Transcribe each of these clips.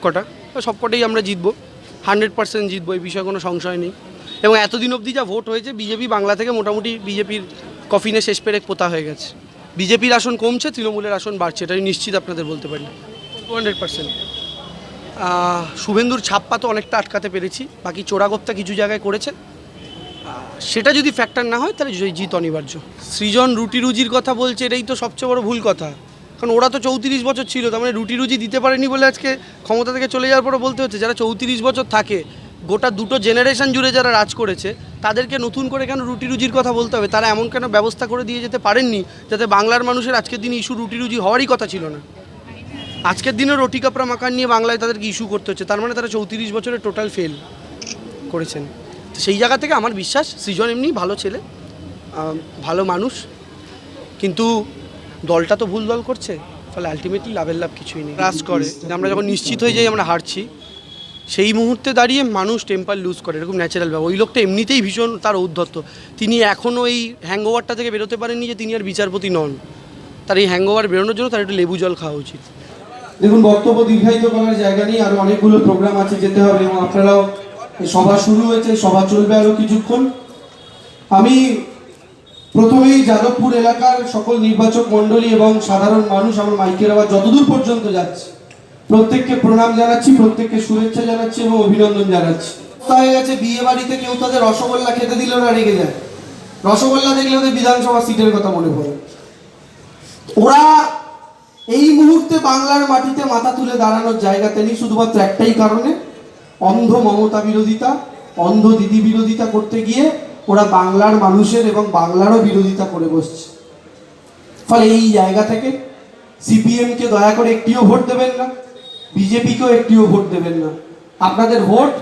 সবকটা, সবকটাই আমরা জিতবো। হান্ড্রেড পার্সেন্ট জিতবো, এই বিষয়ে কোনো সংশয় নেই। এবং এতদিন অবধি যা ভোট হয়েছে, বিজেপি বাংলা থেকে মোটামুটি বিজেপির কফিনে শেষ পেরেক পোতা হয়ে গেছে। বিজেপির আসন কমছে, তৃণমূলের আসন বাড়ছে এটা নিশ্চিত আপনাদের বলতে পারি। Two hundred percent. শুভেন্দুর ছাপ্পা তো অনেকটা আটকাতে পেরেছি, বাকি চোরাগোপ্তা কিছু জায়গায় করেছে সেটা যদি ফ্যাক্টর না হয়, তাহলে জিত অনিবার্য। সৃজন রুটি রুজির কথা বলছে, এটাই তো সবচেয়ে বড় ভুল কথা। কারণ ওরা তো চৌত্রিশ বছর ছিল, তার মানে রুটি রুজি দিতে পারেনি বলে আজকে ক্ষমতা থেকে চলে যাওয়ার পরে বলতে হচ্ছে, যারা চৌত্রিশ বছর থাকে, গোটা দুটো জেনারেশন জুড়ে যারা রাজ করেছে, তাদেরকে নতুন করে কেন রুটি রুজির কথা বলতে হবে? তারা এমন কেন ব্যবস্থা করে দিয়ে যেতে পারেননি, যাতে বাংলার মানুষের আজকের দিনে ইস্যু রুটি রুজি হওয়ারই কথা ছিল না? আজকের দিনে রুটি, কাপড়া মাকান নিয়ে বাংলায় তাদেরকে ইস্যু করতে হচ্ছে? তার মানে তারা চৌত্রিশ বছরের টোটাল ফেল করেছেন। সেই জায়গা থেকে আমার বিশ্বাস, সৃজন এমনি ভালো ছেলে ভালো মানুষ, কিন্তু দলটা তো ভুল দল করছে, ফলে আলটিমেটলি লাভের লাভ কিছুই নেই। রাস করে আমরা যখন নিশ্চিত হয়ে যাই আমরা হারছি, সেই মুহূর্তে দাঁড়িয়ে মানুষ টেম্পার লুজ করে, এরকম ন্যাচারাল ব্যাপার ওই লোকটা এমনিতেই ভীষণ তার ঔদ্ধত্য। তিনি এখনও এই হ্যাংওভারটা থেকে বেরোতে পারেননি যে তিনি আর বিচারপতি নন। তার এই হ্যাংওভার বেরোনোর জন্য তার একটু লেবু জল খাওয়া উচিত। দেখুন, বক্তব্য দীর্ঘায়িত করার জায়গা নেই, আরও অনেকগুলো প্রোগ্রাম আছে যেতে হবে, এবং আপনারাও সভা শুরু হয়েছে, সভা চলবে আরও কিছুক্ষণ। আমি প্রথমেই যাদবপুর এলাকার সকল নির্বাচক মণ্ডলী এবং সাধারণ মানুষ আমার মাইকের আওয়াজ যতদূর পর্যন্ত যাচ্ছে, প্রত্যেককে প্রণাম জানাচ্ছি, প্রত্যেককে শুভেচ্ছা জানাচ্ছি এবং অভিনন্দন জানাচ্ছি। হয়ে গেছে বিয়ে বাড়িতে কেউ তাদের রসগোল্লা খেতে দিল না রেগে যায়? রসগোল্লা দেখলে ওদের বিধানসভা সিটের কথা মনে পড়ে। ওরা এই মুহূর্তে বাংলার মাটিতে মাথা তুলে দাঁড়ানোর জায়গাতে নেই শুধুমাত্র একটাই কারণে, অন্ধ মমতা বিরোধিতা, অন্ধ দিদি বিরোধিতা করতে গিয়ে ওরা বাংলার মানুষের এবং বাংলারও বিরোধিতা করে বসছে। ফলে এই জায়গা থেকে সিপিএমকে দয়া করে একটিও ভোট দেবেন না, বিজেপিকেও একটিও ভোট দেবেন না। আপনাদের ভোট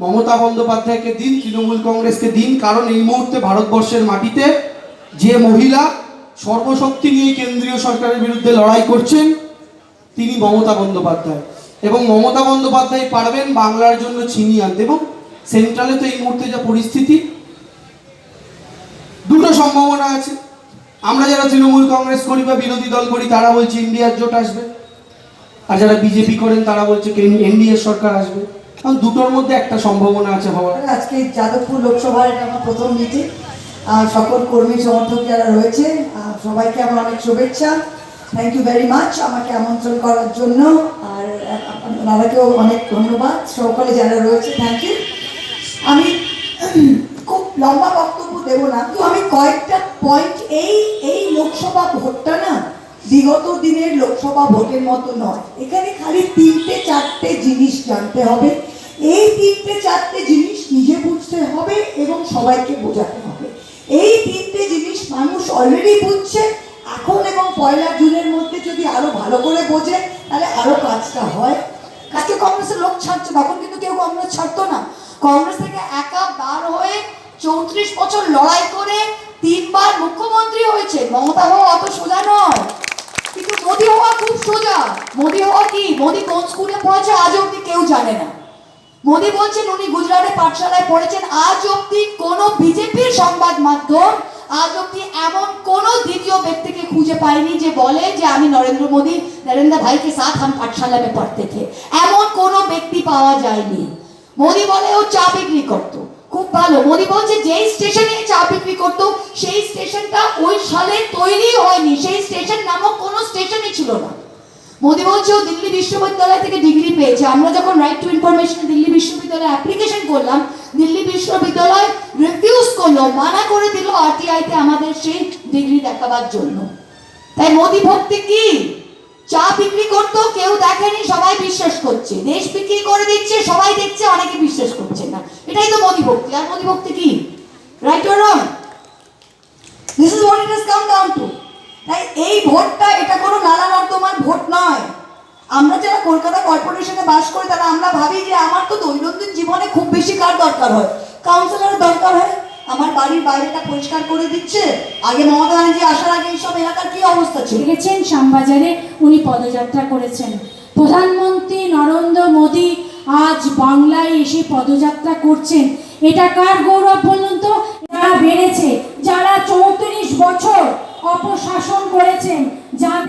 মমতা বন্দ্যোপাধ্যায়কে দিন, তৃণমূল কংগ্রেসকে দিন, কারণ এই মুহূর্তে ভারতবর্ষের মাটিতে যে মহিলা সর্বশক্তি নিয়ে কেন্দ্রীয় সরকারের বিরুদ্ধে লড়াই করছেন, তিনি মমতা বন্দ্যোপাধ্যায়। এবং মমতা বন্দ্যোপাধ্যায় পারবেন বাংলার জন্য ছিনিয়ে আনতে। এবং সেন্ট্রালে তো এই মুহূর্তে যা পরিস্থিতি সম্ভাবনা আছে। আমরা যারা তৃণমূল কংগ্রেস করি বা বিরোধী দল করি, তারা বলছে ইন্ডিয়ার জোট আসবে। আর যারা বিজেপি করেন, তারা বলছে এনডিএ সরকার আসবে। কারণ দুটোর মধ্যে একটা সম্ভাবনা আছে হওয়ার আজকে যাদবপুর লোকসভার এটা আমার প্রথম মিটিং আর সকল কর্মী, সমর্থক যারা রয়েছে সবাইকে আমার অনেক শুভেচ্ছা। থ্যাংক ইউ ভেরি মাচ আমাকে আমন্ত্রণ করার জন্য। আর আপনারাকেও অনেক ধন্যবাদ। সকলে যারা রয়েছে থ্যাংক ইউ আমি খুব লম্বা বক্তব্য দেবো না। তো আমি কয়েকটা পয়েন্ট এই এই লোকসভা ভোটটা না বিগত দিনের লোকসভা ভোটের মতো নয়। এখানে খালি তিনটে, চারটে জিনিস জানতে হবে। এই তিনটে, চারটে জিনিস নিজে বুঝতে হবে এবং সবাইকে বোঝাতে হবে। এই তিনটে জিনিস মানুষ অলরেডি বুঝছে। এখন এবং পয়লা জুনের মধ্যে যদি আরও ভালো করে বোঝে, তাহলে আরও কাজটা হয়। কাকে কংগ্রেসের লোক ছাড়ছে, তখন কিন্তু কেউ কংগ্রেস ছাড়তো না। কংগ্রেস থেকে একা বার হয়ে চৌত্রিশ বছর লড়াই করে তিনবার মুখ্যমন্ত্রী হয়েছে। মমতা হওয়া অত সোজা নয়। কিন্তু মোদি হওয়া খুব সোজা। মোদি হওয়া কি? মোদি কোন স্কুলে পড়েছে আজ অব্দি কেউ জানে না। মোদি বলছেন উনি গুজরাটে পাঠশালায় পড়েছেন। আজ অব্দি কোনো বিজেপির সংবাদ মাধ্যম আজ অব্দি এমন কোন দ্বিতীয় ব্যক্তিকে খুঁজে পাইনি যে বলে যে আমি নরেন্দ্র মোদী, নরেন্দ্র ভাইকে সাথ হাম পাঠশালা মে পড়তে এমন কোনো ব্যক্তি পাওয়া যায়নি। মোদি বলে ও চা বিক্রি করতো। খুব ভালো। মোদি বলছে, যেই স্টেশনে চা বিক্রি করতো, সেই স্টেশনটা ওই সালে তৈরি হয়নি। সেই স্টেশন নামক কোনো স্টেশনই ছিল না। মোদি বলছে, ও দিল্লি বিশ্ববিদ্যালয় থেকে ডিগ্রি পেয়েছে। আমরা যখন রাইট টু ইনফরমেশন দিল্লি বিশ্ববিদ্যালয়ে অ্যাপ্লিকেশন করলাম, দিল্লি বিশ্ববিদ্যালয় রিফিউজ করল, মানা করে দিল আরটিআই তে আমাদের সেই ডিগ্রি দেখাবার জন্য। তাই মোদি ভক্তি কি? চা বিক্রি করতো, কেউ দেখেনি, সবাই বিশ্বাস করছে। দেশ বিক্রি করে দিচ্ছে, সবাই দেখছে, অনেকে বিশ্বাস করছে না। এটাই তো মোদি ভক্তি। আর মোদি ভক্তি কি? Right or wrong this is what it has come down to তাই এই ভোটটা, এটা কোনো নালা নর্দমার ভোট নয়। আমরা যারা কলকাতা কর্পোরেশনে বাস করি, তারা আমরা ভাবি যে আমার তো দৈনন্দিন জীবনে খুব বেশি কার দরকার হয়? কাউন্সিলরের দরকার হয়? আমার বাড়ির বাইরেটা পরিষ্কার করে দিচ্ছে। আগে মমতা ব্যানার্জি আসার আগে এইসব এলাকার কি অবস্থা ছিল? দেখেছেন, শ্যামবাজারে উনি পদযাত্রা করেছেন। প্রধানমন্ত্রী নরেন্দ্র মোদী আজ বাংলায় এসে পদযাত্রা করছেন। এটা কার গৌরব বলুন তো? যারা বেড়েছে, যারা চৌত্রিশ বছর অপশাসন করেছেন, যাদের